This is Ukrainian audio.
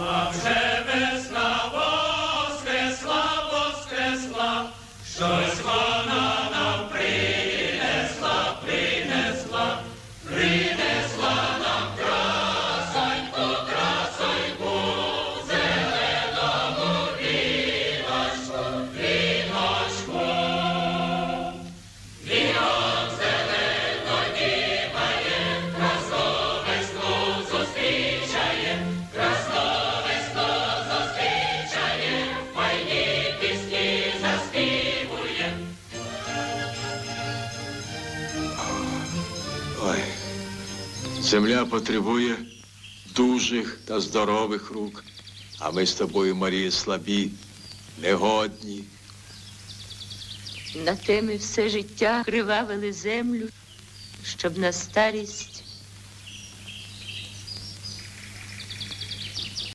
А вже весна воскресла, воскресла, щось вона. Ой, земля потребує дужих та здорових рук. А ми з тобою, Марія, слабі, негодні. На те ми все життя кривавили землю, щоб на старість